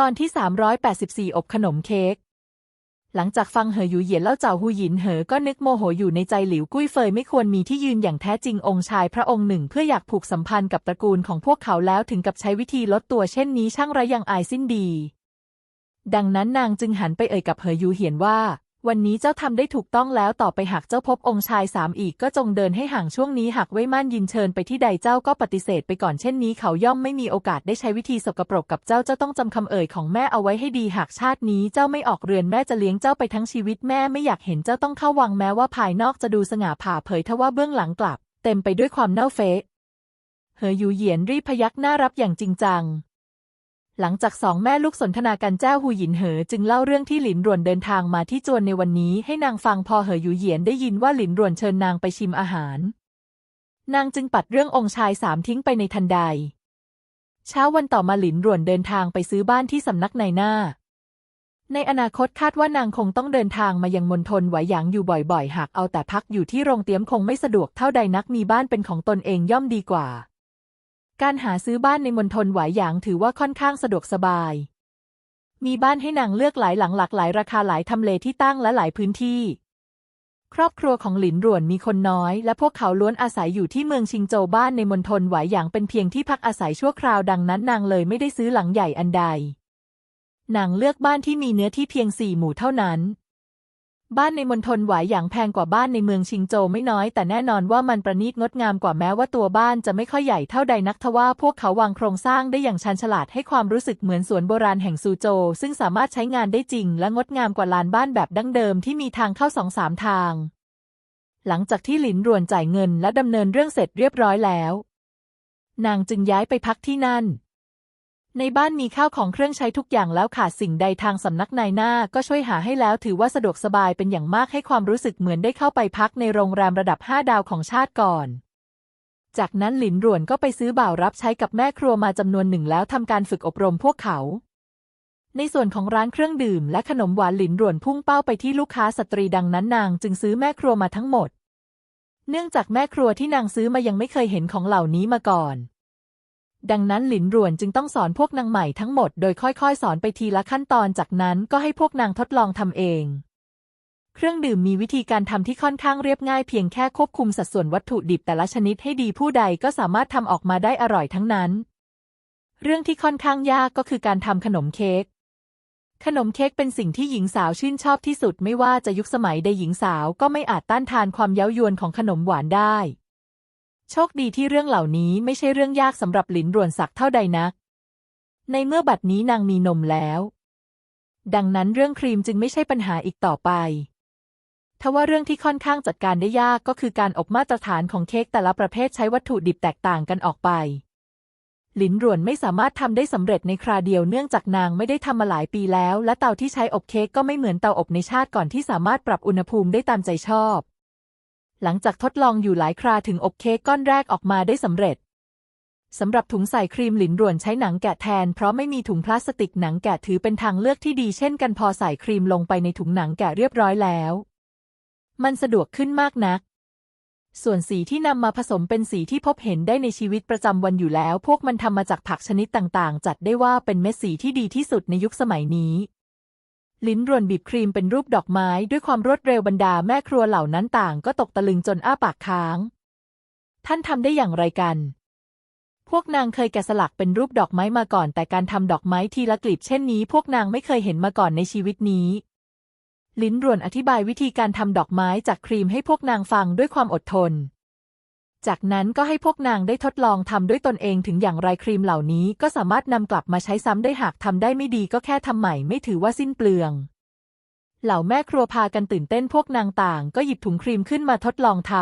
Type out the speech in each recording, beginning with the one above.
ตอนที่ 384 อบขนมเค้ก หลังจากฟังเหออยู่เหยียนเล่าเจ้าหูหยินเหอก็นึกโมโหอยู่ในใจหลิวกุ้ยเฟยไม่ควรมีที่ยืนอย่างแท้จริงองค์ชายพระองค์หนึ่งเพื่ออยากผูกสัมพันธ์กับตระกูลของพวกเขาแล้วถึงกับใช้วิธีลดตัวเช่นนี้ช่างไรยังอายสิ้นดี ดังนั้นนางจึงหันไปเอ่ยกับเหออยู่เหียนว่า วันนี้เจ้าทำได้ถูกต้องแล้วต่อไปหากเจ้าพบองค์ชายสามอีกก็จงเดินให้ห่างช่วงนี้หากไว้มั่นยินเชิญไปที่ใดเจ้าก็ปฏิเสธไปก่อนเช่นนี้เขาย่อมไม่มีโอกาสได้ใช้วิธีสกปรกกับเจ้าเจ้าต้องจำคำเอ่ยของแม่เอาไว้ให้ดีหากชาตินี้เจ้าไม่ออกเรือนแม่จะเลี้ยงเจ้าไปทั้งชีวิตแม่ไม่อยากเห็นเจ้าต้องเข้าวังแม้ว่าภายนอกจะดูสง่าผ่าเผยทว่าเบื้องหลังกลับ เต็มไปด้วยความเน่าเฟะเหออยู่เหยียนรีพยักหน้ารับอย่างจริงจัง หลังจากสองแม่ลูกสนทนากันแจ้วหูหยินเหอ จึงเล่าเรื่องที่หลินรวนเดินทางมาที่จวนในวันนี้ให้นางฟังพอเหออยู่เหยียนได้ยินว่าหลินรวนเชิญนางไปชิมอาหาร นางจึงปัดเรื่ององค์ชายสามทิ้งไปในทันใด เช้าวันต่อมาหลินรวนเดินทางไปซื้อบ้านที่สำนักนายหน้า ในอนาคตคาดว่านางคงต้องเดินทางมายังมณฑลไหวหยางอยู่บ่อยๆ หากเอาแต่พักอยู่ที่โรงเตี๊ยมคงไม่สะดวกเท่าใดนักมีบ้านเป็นของตนเองย่อมดีกว่า การหาซื้อบ้านในมณฑลหวายหยางถือว่าค่อนข้างสะดวกสบาย มีบ้านให้นางเลือกหลายหลังหลากหลายราคาหลายทำเลที่ตั้งและหลายพื้นที่ ครอบครัวของหลินหรวนมีคนน้อย และพวกเขาล้วนอาศัยอยู่ที่เมืองชิงโจวบ้านในมณฑลหวายหยางเป็นเพียงที่พักอาศัยชั่วคราวดังนั้นนางเลยไม่ได้ซื้อหลังใหญ่อันใดนางเลือกบ้านที่มีเนื้อที่เพียงสี่หมู่เท่านั้น บ้านในมณฑลหวายหยางแพงกว่าบ้านในเมืองชิงโจวไม่น้อย แต่แน่นอนว่ามันประณีตงดงามกว่าแม้ว่าตัวบ้านจะไม่ค่อยใหญ่เท่าใดนักทว่าพวกเขาวางโครงสร้างได้อย่างชันฉลาดให้ความรู้สึกเหมือนสวนโบราณแห่งซูโจวซึ่งสามารถใช้งานได้จริง และงดงามกว่าลานบ้านแบบดั้งเดิมที่มีทางเข้าสองสามทาง หลังจากที่หลินรวนจ่ายเงินและดำเนินเรื่องเสร็จเรียบร้อยแล้ว นางจึงย้ายไปพักที่นั่น ในบ้านมีข้าวของเครื่องใช้ทุกอย่างแล้วขาดสิ่งใดทางสำนักนายหน้าก็ช่วยหาให้แล้วถือว่าสะดวกสบายเป็นอย่างมากให้ความรู้สึกเหมือนได้เข้าไปพักในโรงแรมระดับห้าดาวของชาติก่อน จากนั้นหลินหรวนก็ไปซื้อบ่าวรับใช้กับแม่ครัวมาจำนวนหนึ่งแล้วทำการฝึกอบรมพวกเขา ในส่วนของร้านเครื่องดื่มและขนมหวานหลินหรวนพุ่งเป้าไปที่ลูกค้าสตรีดังนั้นนางจึงซื้อแม่ครัวมาทั้งหมด เนื่องจากแม่ครัวที่นางซื้อมายังไม่เคยเห็นของเหล่านี้มาก่อน ดังนั้นหลินรวนจึงต้องสอนพวกนางใหม่ทั้งหมดโดยค่อยๆ สอนไปทีละขั้นตอนจากนั้นก็ให้พวกนางทดลองทำเอง เครื่องดื่มมีวิธีการทำที่ค่อนข้างเรียบง่ายเพียงแค่ควบคุมสัดส่วนวัตถุดิบแต่ละชนิดให้ดีผู้ใดก็สามารถทำออกมาได้อร่อยทั้งนั้น เรื่องที่ค่อนข้างยากก็คือการทำขนมเค้กขนมเค้กเป็นสิ่งที่หญิงสาวชื่นชอบที่สุดไม่ว่าจะยุคสมัยใดหญิงสาวก็ไม่อาจต้านทานความเย้ายวนของขนมหวานได้ โชคดีที่เรื่องเหล่านี้ไม่ใช่เรื่องยากสำหรับหลินรวนสักเท่าใดนัก ในเมื่อบัดนี้นางมีนมแล้ว ดังนั้นเรื่องครีมจึงไม่ใช่ปัญหาอีกต่อไปทว่าเรื่องที่ค่อนข้างจัดการได้ยากก็คือการอบมาตรฐานของเค้กแต่ละประเภทใช้วัตถุดิบแตกต่างกันออกไป หลินรวนไม่สามารถทำได้สำเร็จในคราเดียวเนื่องจากนางไม่ได้ทำมาหลายปีแล้ว และเตาที่ใช้อบเค้กก็ไม่เหมือนเตาอบในชาติก่อนที่สามารถปรับอุณหภูมิได้ตามใจชอบ หลังจากทดลองอยู่หลายคราถึงอบเค้กก้อนแรกออกมาได้สำเร็จสำหรับถุงใส่ครีมหลินรวนใช้หนังแกะแทน เพราะไม่มีถุงพลาสติกหนังแกะถือเป็นทางเลือกที่ดีเช่นกันพอใส่ครีมลงไปในถุงหนังแกะเรียบร้อยแล้ว มันสะดวกขึ้นมากนัก ส่วนสีที่นำมาผสมเป็นสีที่พบเห็นได้ในชีวิตประจำวันอยู่แล้ว พวกมันทำมาจากผักชนิดต่างๆ จัดได้ว่าเป็นเม็ดสีที่ดีที่สุดในยุคสมัยนี้ ลิ้นรวนบีบครีมเป็นรูปดอกไม้ด้วยความรวดเร็วบรรดาแม่ครัวเหล่านั้นต่างก็ตกตะลึงจนอ้าปากค้าง ท่านทำได้อย่างไรกัน พวกนางเคยแกะสลักเป็นรูปดอกไม้มาก่อน แต่การทำดอกไม้ทีละกลีบเช่นนี้ พวกนางไม่เคยเห็นมาก่อนในชีวิตนี้ ลิ้นรวนอธิบายวิธีการทำดอกไม้จากครีมให้พวกนางฟังด้วยความอดทน จากนั้นก็ให้พวกนางได้ทดลองทำด้วยตนเองถึงอย่างไรครีมเหล่านี้ก็สามารถนำกลับมาใช้ซ้ำได้หากทำได้ไม่ดีก็แค่ทำใหม่ไม่ถือว่าสิ้นเปลือง เหล่าแม่ครัวพากันตื่นเต้นพวกนางต่างก็หยิบถุงครีมขึ้นมาทดลองท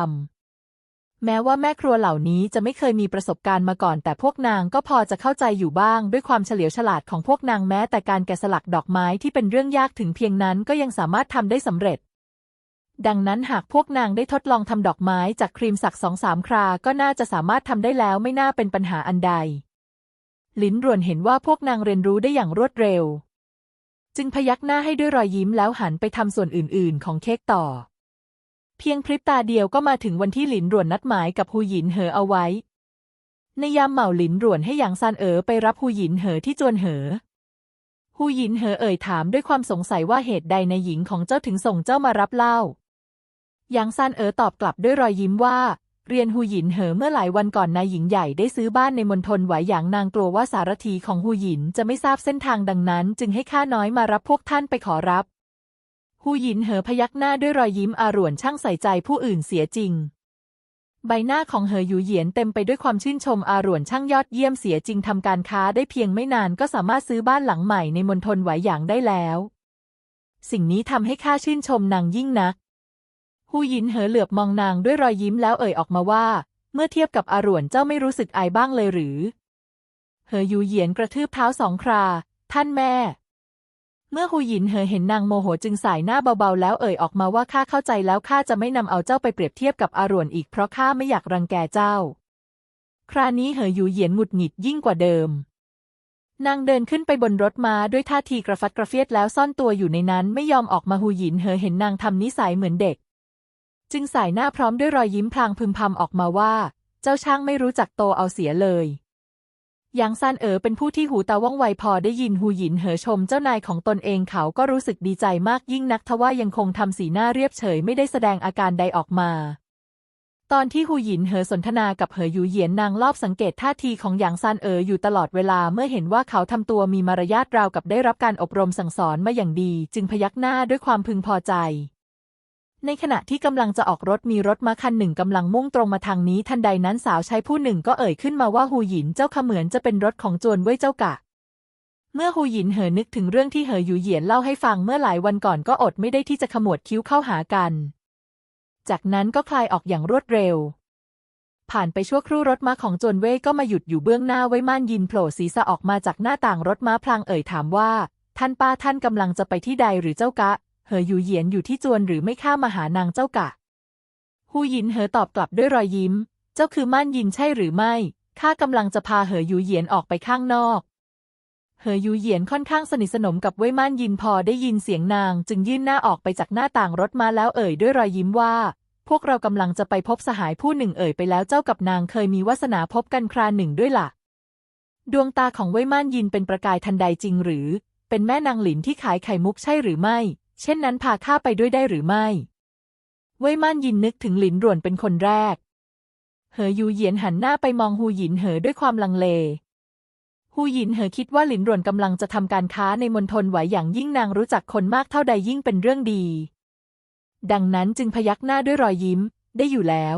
ำแม้ว่าแม่ครัวเหล่านี้จะไม่เคยมีประสบการณ์มาก่อน แต่พวกนางก็พอจะเข้าใจอยู่บ้าง ด้วยความเฉลียวฉลาดของพวกนางแม้แต่การแกะสลักดอกไม้ที่เป็นเรื่องยากถึงเพียงนั้นก็ยังสามารถทำได้สำเร็จ ดังนั้นหากพวกนางได้ทดลองทำดอกไม้จากครีมสักสองสามครา ก็น่าจะสามารถทำได้แล้วไม่น่าเป็นปัญหาอันใด ลินรวนเห็นว่าพวกนางเรียนรู้ได้อย่างรวดเร็ว จึงพยักหน้าให้ด้วยรอยยิ้มแล้วหันไปทำส่วนอื่น ๆ ของเค้กต่อ เพียงพริบตาเดียวก็มาถึงวันที่หลินรวนนัดหมายกับฮูหยินเหอเอาไว้ ในยามเหมาหลินรวนให้หยางซานเอ๋อไปรับฮูหยินเหอที่จวนเหอหูหยินเหอเอ่ยถามด้วยความสงสัยว่าเหตุใดในหญิงของเจ้าถึงส่งเจ้ามารับเล้า หยางซานเอ๋อตอบกลับด้วยรอยยิ้มว่า เรียนหูหยินเหอเมื่อหลายวันก่อนนายหญิงใหญ่ได้ซื้อบ้านในมณฑลหวายหยางนางกลัวว่าสารถีของหูหยินจะไม่ทราบเส้นทางดังนั้น จึงให้ข้าน้อยมารับพวกท่านไปขอรับหูหยินเหอพยักหน้าด้วยรอยยิ้มอารวนช่างใส่ใจผู้อื่นเสียจริง ใบหน้าของเหอหยูเหยียนเต็มไปด้วยความชื่นชมอารวนช่างยอดเยี่ยมเสียจริงทำการค้าได้เพียงไม่นานก็สามารถซื้อบ้านหลังใหม่ในมณฑลหวายหยางได้แล้ว สิ่งนี้ทำให้ข้าชื่นชมนางยิ่งนัก หูยินเหอเหลือบมองนางด้วยรอยยิ้มแล้วเอ่ยออกมาว่า เมื่อเทียบกับอาหรวนเจ้าไม่รู้สึกอายบ้างเลยหรือ เหอยูเหยียนกระทืบเท้าสองครา ท่านแม่ เมื่อหูยินเหอเห็นนางโมโหจึงสายหน้าเบาๆ แล้วเอ่ยออกมาว่าข้าเข้าใจแล้วข้าจะไม่นำเอาเจ้าไปเปรียบเทียบกับอาหรวนอีกเพราะข้าไม่อยากรังแกเจ้า ครานี้เหอยูเหยียนหงุดหงิดยิ่งกว่าเดิมนางเดินขึ้นไปบนรถม้าด้วยท่าทีกระฟัดกระเฟียดแล้วซ่อนตัวอยู่ในนั้นไม่ยอมออกมาหูหยินเหอเห็นนางทำนิสัยเหมือนเด็ก จึงสายหน้าพร้อมด้วยรอยยิ้มพลางพึมพำออกมาว่า เจ้าช่างไม่รู้จักโตเอาเสียเลยหยางซานเอ๋อเป็นผู้ที่หูตาว่องไวพอได้ยินหูหยินเหอชมเจ้านายของตนเองเขาก็รู้สึกดีใจมากยิ่งนักทว่ายังคงทำสีหน้าเรียบเฉยไม่ได้แสดงอาการใดออกมา ตอนที่หูหยินเหอสนทนากับเหอหยูเหยียนนางรอบสังเกตท่าทีของหยางซานเอ๋ออยู่ตลอดเวลาเมื่อเห็นว่าเขาทำตัวมีมารยาทราวกับได้รับการอบรมสั่งสอนมาอย่างดี จึงพยักหน้าด้วยความพึงพอใจ ในขณะที่กำลังจะออกรถมีรถม้าคันหนึ่งกำลังมุ่งตรงมาทางนี้ ทันใดนั้นสาวใช้ผู้หนึ่งก็เอ่ยขึ้นมาว่าหูหยินเจ้าขเหมือนจะเป็นรถของจวนเว่ยเจ้ากะ เมื่อหูหยินเหอนึกถึงเรื่องที่เหอหยูเหยียนเล่าให้ฟังเมื่อหลายวันก่อนก็อดไม่ได้ที่จะขมวดคิ้วเข้าหากัน จากนั้นก็คลายออกอย่างรวดเร็ว ผ่านไปชั่วครู่รถม้าของจวนเว่ยก็มาหยุดอยู่เบื้องหน้าไว้ม่านยินโผล่ศีรษะออกมาจากหน้าต่างรถม้าพลางเอ่ยถามว่า ท่านป้าท่านกำลังจะไปที่ใดหรือเจ้ากะ เหอหยูเหยียนอยู่ที่จวนหรือไม่ข้ามาหานางเจ้ากะ ฮูหยินเหอตอบกลับด้วยรอยยิ้ม เจ้าคือม่านยินใช่หรือไม่ ข้ากำลังจะพาเหอหยูเหยียนออกไปข้างนอก เหอหยูเหยียนค่อนข้างสนิทสนมกับเว่ยม่านยินพอได้ยินเสียงนางจึงยื่นหน้าออกไปจากหน้าต่างรถมาแล้วเอ่ยด้วยรอยยิ้มว่า พวกเรากำลังจะไปพบสหายผู้หนึ่งเอ่ยไปแล้วเจ้ากับนางเคยมีวาสนาพบกันคราหนึ่งด้วยล่ะ ดวงตาของเว่ยม่านยินเป็นประกายทันใดจริงหรือ เป็นแม่นางหลินที่ขายไข่มุกใช่หรือไม่ เช่นนั้นพาข้าไปด้วยได้หรือไม่ เว่ยม่านยินนึกถึงหลินหรวนเป็นคนแรก เหอยูเหยียนหันหน้าไปมองฮูหยินเหอด้วยความลังเล ฮูหยินเหอคิดว่าหลินหรวนกำลังจะทำการค้าในมณฑลไหวอย่างยิ่งนางรู้จักคนมากเท่าใดยิ่งเป็นเรื่องดี ดังนั้นจึงพยักหน้าด้วยรอยยิ้ม ได้อยู่แล้ว